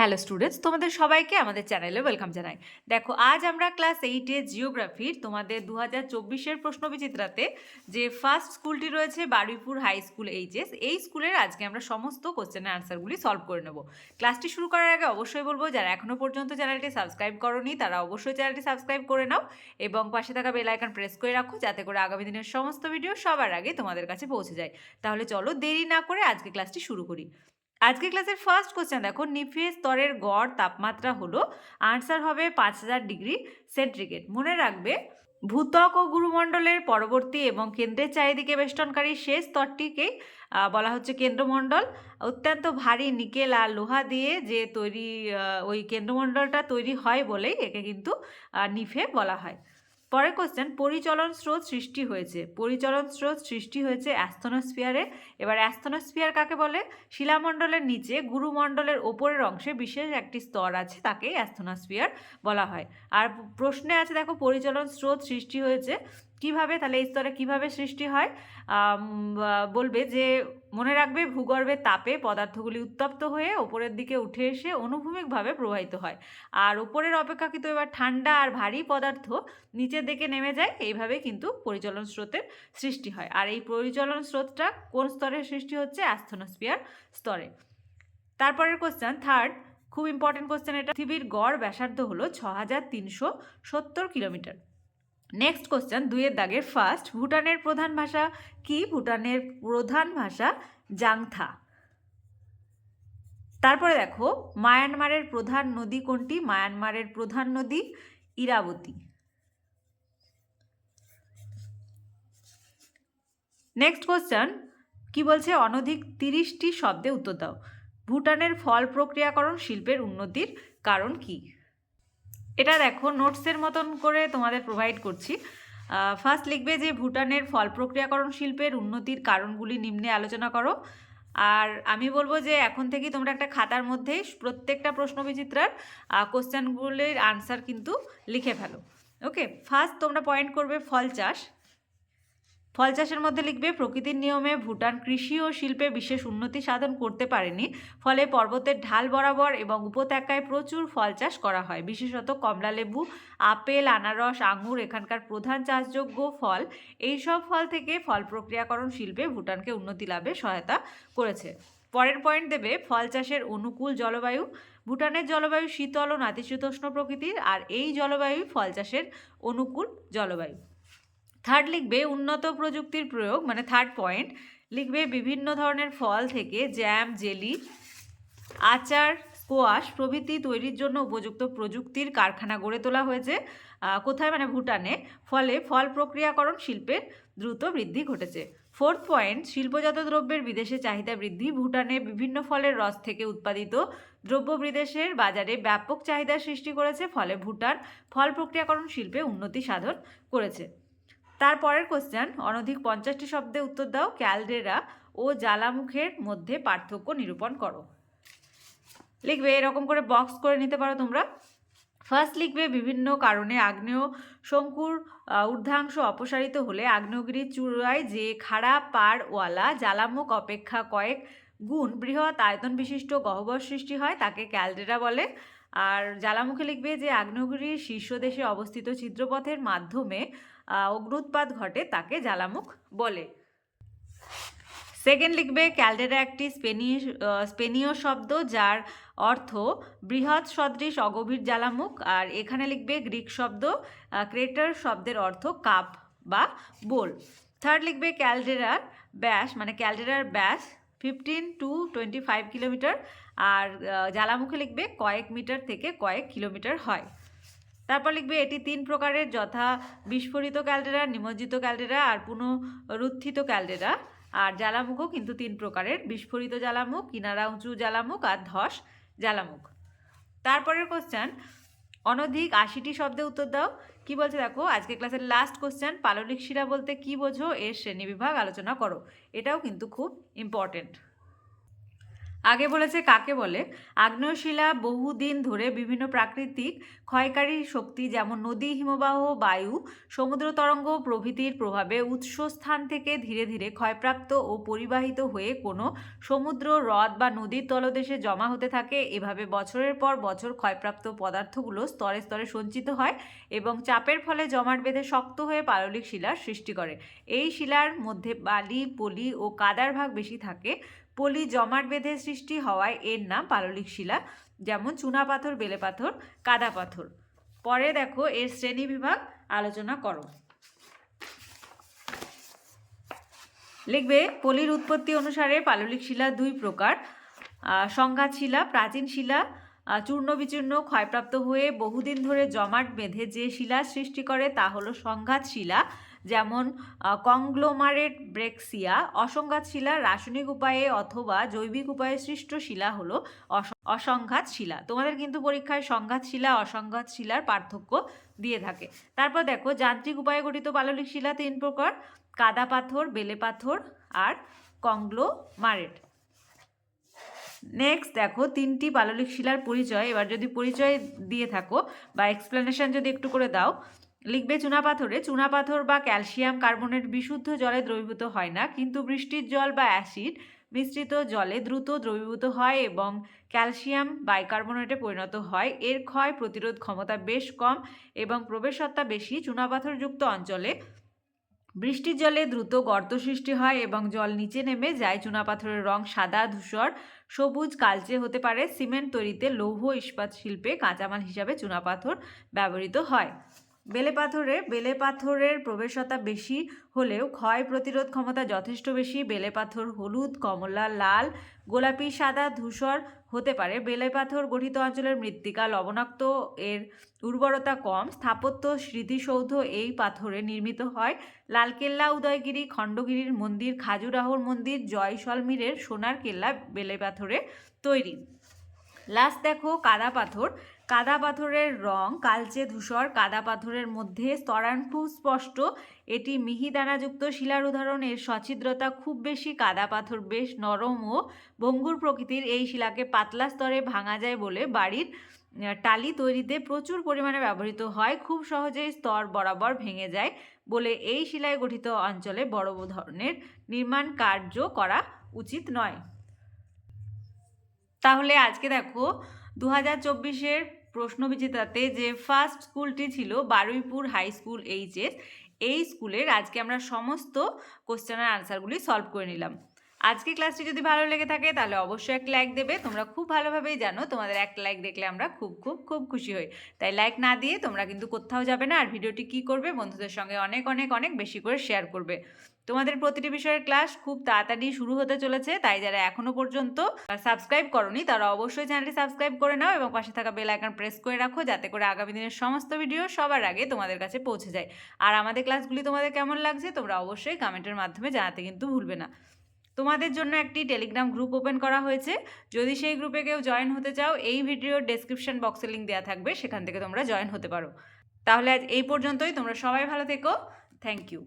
Hello students তোমাদের সবাইকে আমাদের চ্যানেলে ওয়েলকাম জানাই। দেখো, আজ আমরা ক্লাস এইটে জিওগ্রাফির তোমাদের দু হাজার চব্বিশের প্রশ্নবিচিত্রাতে যে ফার্স্ট স্কুলটি রয়েছে বারুইপুর হাই স্কুল এইচএস এই স্কুলের আজকে আমরা সমস্ত কোশ্চেনের আনসারগুলি সলভ করে নেব। ক্লাসটি শুরু করার আগে অবশ্যই বলব, যারা এখনও পর্যন্ত চ্যানেলটি সাবস্ক্রাইব করনি, তারা অবশ্যই চ্যানেলটি সাবস্ক্রাইব করে নাও এবং পাশে থাকা বেল প্রেস করে রাখো, যাতে করে আগামী দিনের সমস্ত ভিডিও সবার আগে তোমাদের কাছে পৌঁছে যায়। তাহলে চলো দেরি না করে আজকে ক্লাসটি শুরু করি। আজকে ক্লাসের ফার্স্ট কোশ্চেন দেখো নিফে স্তরের গড় তাপমাত্রা হলো আনসার হবে পাঁচ হাজার ডিগ্রি সেন্টিগ্রেড মনে রাখবে ভূত্বক ও গুরুমণ্ডলের পরবর্তী এবং কেন্দ্রের চারিদিকে বেষ্টনকারী শেষ স্তরটিকেই আহ, বলা হচ্ছে কেন্দ্রমণ্ডল। অত্যন্ত ভারী নিকেল আর লোহা দিয়ে যে তৈরি ওই কেন্দ্রমণ্ডলটা তৈরি হয় বলেই একে কিন্তু নিফে বলা হয়। পরের কোশ্চেন পরিচলন স্রোত সৃষ্টি হয়েছে। পরিচলন স্রোত সৃষ্টি হয়েছে অ্যাস্থনোস্ফিয়ারে এবার অ্যাস্থনোস্ফিয়ার কাকে বলে? শিলামণ্ডলের নিচে, গুরুমণ্ডলের ওপরের অংশে বিশেষ একটি স্তর আছে তাকে অ্যাস্থনোস্ফিয়ার বলা হয়। আর প্রশ্নে আছে, দেখো, পরিচলন স্রোত সৃষ্টি হয়েছে কীভাবে, তাহলে এই স্তরে কীভাবে সৃষ্টি হয়? বলবে যে, মনে রাখবে ভূগর্ভে তাপে পদার্থগুলি উত্তপ্ত হয়ে ওপরের দিকে উঠে এসে অনুভূমিকভাবে প্রবাহিত হয়। আর ওপরের অপেক্ষাকৃত এবার ঠান্ডা আর ভারী পদার্থ নিচের দিকে নেমে যায়, এইভাবে কিন্তু পরিচলন স্রোতের সৃষ্টি হয়। আর এই পরিচলন স্রোতটা কোন স্তরে সৃষ্টি হচ্ছে? অ্যাস্থনোস্ফিয়ার স্তরে। তারপরের কোশ্চেন থার্ড খুব ইম্পর্টেন্ট কোশ্চেন এটা পৃথিবীর গড় ব্যাসার্ধ হলো ছ হাজার তিনশো সত্তর কিলোমিটার। নেক্সট কোশ্চেন দুইয়ের দাগের ফার্স্ট ভুটানের প্রধান ভাষা কি? ভুটানের প্রধান ভাষা জাংথা। তারপরে দেখো, মায়ানমারের প্রধান নদী কোনটি? মায়ানমারের প্রধান নদী ইরাবতী। নেক্সট কোশ্চেন কি বলছে? অনধিক তিরিশটি শব্দে উত্তর দাও। ভুটানের ফল প্রক্রিয়াকরণ শিল্পের উন্নতির কারণ কি? এটা দেখো নোটসের মতন করে তোমাদের প্রোভাইড করছি। ফার্স্ট লিখবে যে ভুটানের ফল প্রক্রিয়াকরণ শিল্পের উন্নতির কারণগুলি নিম্নে আলোচনা করো। আর আমি বলব যে এখন থেকে তোমরা একটা খাতার মধ্যে প্রত্যেকটা প্রশ্ন বিচিত্রার কোশ্চেনগুলির আনসার কিন্তু লিখে ফেলো। ওকে ফার্স্ট তোমরা পয়েন্ট করবে ফল চাষ। ফল চাষের মধ্যে লিখবে, প্রকৃতির নিয়মে ভুটান কৃষি ও শিল্পে বিশেষ উন্নতি সাধন করতে পারেনি। ফলে পর্বতের ঢাল বরাবর এবং উপত্যকায় প্রচুর ফল চাষ করা হয়। বিশেষত কমলালেবু আপেল, আনারস আঙুর এখানকার প্রধান চাষযোগ্য ফল। এই সব ফল থেকে ফল প্রক্রিয়াকরণ শিল্পে ভুটানকে উন্নতি লাভে সহায়তা করেছে। পরের পয়েন্ট দেবে, ফল চাষের অনুকূল জলবায়ু। ভুটানের জলবায়ু শীতল ও নাতিশীতোষ্ণ প্রকৃতির, আর এই জলবায়ু ফল চাষের অনুকূল জলবায়ু। থার্ড লিখবে উন্নত প্রযুক্তির প্রয়োগ মানে থার্ড পয়েন্ট লিখবে বিভিন্ন ধরনের ফল থেকে জ্যাম জেলি আচার স্কোয়াশ প্রভৃতি তৈরির জন্য উপযুক্ত প্রযুক্তির কারখানা গড়ে তোলা হয়েছে। কোথায়? মানে ভুটানে। ফলে ফল প্রক্রিয়াকরণ শিল্পের দ্রুত বৃদ্ধি ঘটেছে। ফোর্থ পয়েন্ট শিল্পজাত দ্রব্যের বিদেশে চাহিদা বৃদ্ধি। ভুটানে বিভিন্ন ফলের রস থেকে উৎপাদিত দ্রব্য বিদেশের বাজারে ব্যাপক চাহিদা সৃষ্টি করেছে। ফলে ভুটান ফল প্রক্রিয়াকরণ শিল্পে উন্নতি সাধন করেছে। তারপরের কোশ্চেন অনধিক পঞ্চাশটি শব্দে উত্তর দাও। ক্যালডেরা ও জ্বালামুখের মধ্যে পার্থক্য নিরূপণ করো। লিখবে, এরকম করে বক্স করে নিতে পারো তোমরা। ফার্স্ট লিখবে, বিভিন্ন কারণে আগ্নেয় শঙ্কুর ঊর্ধ্বাংশ অপসারিত হলে আগ্নেয়গিরির চূড়ায় যে খাড়া পাড়ওয়ালা জ্বালামুখ অপেক্ষা কয়েক গুণ বৃহৎ আয়তন বিশিষ্ট গহ্বর সৃষ্টি হয়, তাকে ক্যালডেরা বলে। আর জ্বালামুখে লিখবে যে, আগ্নেয়গিরির শীর্ষদেশে অবস্থিত ছিদ্রপথের মাধ্যমে অগ্নুৎপাত ঘটে তাকে জ্বালামুখ বলে। সেকেন্ড লিখবে, ক্যালডেরা একটি স্পেনিশ স্পেনীয় শব্দ যার অর্থ বৃহৎ সদৃশ অগভীর জ্বালামুখ। আর এখানে লিখবে, গ্রিক শব্দ ক্রেটার শব্দের অর্থ কাপ বা বোল। থার্ড লিখবে, ক্যালডেরার ব্যাস মানে ক্যালডেরার ব্যাস fifteen to twenty five kilometre. আর জ্বালামুখে লিখবে, কয়েক মিটার থেকে কয়েক কিলোমিটার হয়। তারপর লিখবে, এটি তিন প্রকারের, যথা বিস্ফোরিত ক্যালডেরা, নিমজ্জিত ক্যালডেরা আর পুনরুত্থিত ক্যালডেরা। আর জ্বালামুখও কিন্তু তিন প্রকারের, বিস্ফোরিত জ্বালামুখ, কিনারা উঁচু জ্বালামুখ আর ধস জ্বালামুখ। তারপরের কোশ্চেন অনধিক আশিটি শব্দে উত্তর দাও। কি বলছে দেখো আজকে ক্লাসের লাস্ট কোশ্চেন পাললিক শিরা বলতে কি বোঝো? এর শ্রেণীবিভাগ আলোচনা করো। এটাও কিন্তু খুব ইম্পর্টেন্ট আগে বলেছে কাকে বলে? আগ্নেয়শিলা বহুদিন ধরে বিভিন্ন প্রাকৃতিক ক্ষয়কারী শক্তি যেমন নদী, হিমবাহ, বায়ু, সমুদ্র তরঙ্গ প্রভৃতির প্রভাবে উৎসস্থান থেকে ধীরে ধীরে ক্ষয়প্রাপ্ত ও পরিবাহিত হয়ে কোনো সমুদ্র, হ্রদ বা নদীর তলদেশে জমা হতে থাকে। এভাবে বছরের পর বছর ক্ষয়প্রাপ্ত পদার্থগুলো স্তরে স্তরে সঞ্চিত হয় এবং চাপের ফলে জমাট বেঁধে শক্ত হয়ে পাললিক শিলার সৃষ্টি করে। এই শিলার মধ্যে বালি, পলি ও কাদার ভাগ বেশি থাকে। পলি জমাট বেঁধে সৃষ্টি হওয়ায় এর নাম পাললিক শিলা, যেমন চুনা পাথর, বেলে পাথর, কাদা পাথর। পরে দেখো এর শ্রেণি বিভাগ, আলোচনা করো। লিখবে, পলির উৎপত্তি অনুসারে পাললিক শিলা দুই প্রকার। সংঘাত শিলা, প্রাচীন শিলা চূর্ণ বিচূর্ণ, ক্ষয়প্রাপ্ত হয়ে বহুদিন ধরে জমাট বেঁধে যে শিলা সৃষ্টি করে তা হলো সংঘাত শিলা। যেমন কংগ্লোমারেট ব্রেক্সিয়া অসংঘাত শিলা রাসায়নিক উপায়ে অথবা জৈবিক উপায়ে সৃষ্ট শিলা হলো অস- অসংঘাত শিলা তোমাদের কিন্তু পরীক্ষায় সংঘাত শিলা অসংঘাত শিলার পার্থক্য দিয়ে থাকে। তারপর দেখো, যান্ত্রিক উপায়ে গঠিত পাললিক শিলা তিন প্রকার, কাদা পাথর, বেলে পাথর আর কংগ্লোমারেট। নেক্সট দেখো, তিনটি পাললিক শিলার পরিচয়। এবার যদি পরিচয় দিয়ে থাকো বা এক্সপ্লেনেশন যদি একটু করে দাও লিখবে চুনাপাথরে চুনাপাথর বা ক্যালসিয়াম কার্বনেট বিশুদ্ধ জলে দ্রবীভূত হয় না, কিন্তু বৃষ্টির জল বা অ্যাসিড মিশ্রিত জলে দ্রুত দ্রবীভূত হয় এবং ক্যালসিয়াম বাইকার্বনেটে পরিণত হয়। এর ক্ষয় প্রতিরোধ ক্ষমতা বেশ কম এবং প্রবেশসত্তা বেশি। চুনাপাথরযুক্ত অঞ্চলে বৃষ্টির জলে দ্রুত গর্ত সৃষ্টি হয় এবং জল নিচে নেমে যায়। চুনাপাথরের রং সাদা, ধূসর, সবুজ, কালচে হতে পারে। সিমেন্ট তৈরিতে লৌহ ইস্পাত শিল্পে কাঁচামাল হিসাবে চুনাপাথর ব্যবহৃত হয়। বেলে পাথরে, বেলে পাথরের প্রবেশতা বেশি হলেও ক্ষয় প্রতিরোধ ক্ষমতা যথেষ্ট বেশি। বেলে পাথর হলুদ, কমলা, লাল, গোলাপি, সাদা, ধূসর হতে পারে। বেলে পাথর গঠিত অঞ্চলের মৃত্তিকা লবণাক্ত, এর উর্বরতা কম। স্থাপত্য স্মৃতিসৌধ এই পাথরে নির্মিত হয়। লালকেল্লা, উদয়গিরি, খণ্ডগিরির মন্দির খাজুরাহোর মন্দির, জয়সলমীরের সোনার কেল্লা বেলে পাথরে তৈরি। লাস্ট দেখো কাদা পাথর। কাদা পাথরের রং কালচে ধূসর কাদা পাথরের মধ্যে স্তরাংশু স্পষ্ট। এটি মিহিদানাযুক্ত শিলার উদাহরণ। এর সছিদ্রতা খুব বেশি কাদা পাথর বেশ নরম ও ভঙ্গুর প্রকৃতির। এই শিলাকে পাতলা স্তরে ভাঙা যায় বলে বাড়ির টালি তৈরিতে প্রচুর পরিমাণে ব্যবহৃত হয়। খুব সহজেই স্তর বরাবর ভেঙে যায় বলে এই শিলায় গঠিত অঞ্চলে বড় ধরনের নির্মাণ কার্য করা উচিত নয়। তাহলে আজকে দেখো দু হাজার চব্বিশের প্রশ্নবিজেতাতে যে ফার্স্ট স্কুলটি ছিল বারুইপুর হাই স্কুল এইচএস এই স্কুলের আজকে আমরা সমস্ত কোশ্চেনের আনসারগুলি সলভ করে নিলাম। আজকে ক্লাসটি যদি ভালো লেগে থাকে, তাহলে অবশ্যই এক লাইক দেবে। তোমরা খুব ভালোভাবেই জানো, তোমাদের এক লাইক দেখলে আমরা খুব খুব খুব খুশি হই। তাই লাইক না দিয়ে তোমরা কিন্তু কোথাও যাবে না, আর ভিডিওটি কি করবে বন্ধুদের সঙ্গে অনেক অনেক অনেক বেশি করে শেয়ার করবে। তোমাদের প্রতিটি বিষয়ের ক্লাস খুব তাড়াতাড়ি শুরু হতে চলেছে, তাই যারা এখনও পর্যন্ত সাবস্ক্রাইব করনি, তারা অবশ্যই চ্যানেলটি সাবস্ক্রাইব করে নাও এবং পাশে থাকা বেল আইকন প্রেস করে রাখো, যাতে করে আগামী দিনের সমস্ত ভিডিও সবার আগে তোমাদের কাছে পৌঁছে যায়। আর আমাদের ক্লাসগুলি তোমাদের কেমন লাগছে, তোমরা অবশ্যই কমেন্টের মাধ্যমে জানাতে কিন্তু ভুলবে না। তোমাদের জন্য একটি টেলিগ্রাম গ্রুপ ওপেন করা হয়েছে। যদি সেই গ্রুপে কেউ জয়েন হতে চাও, এই ভিডিওর ডেসক্রিপশন বক্সে লিঙ্ক দেওয়া থাকবে, সেখান থেকে তোমরা জয়েন হতে পারো। তাহলে আজ এই পর্যন্তই, তোমরা সবাই ভালো থেকো। Thank you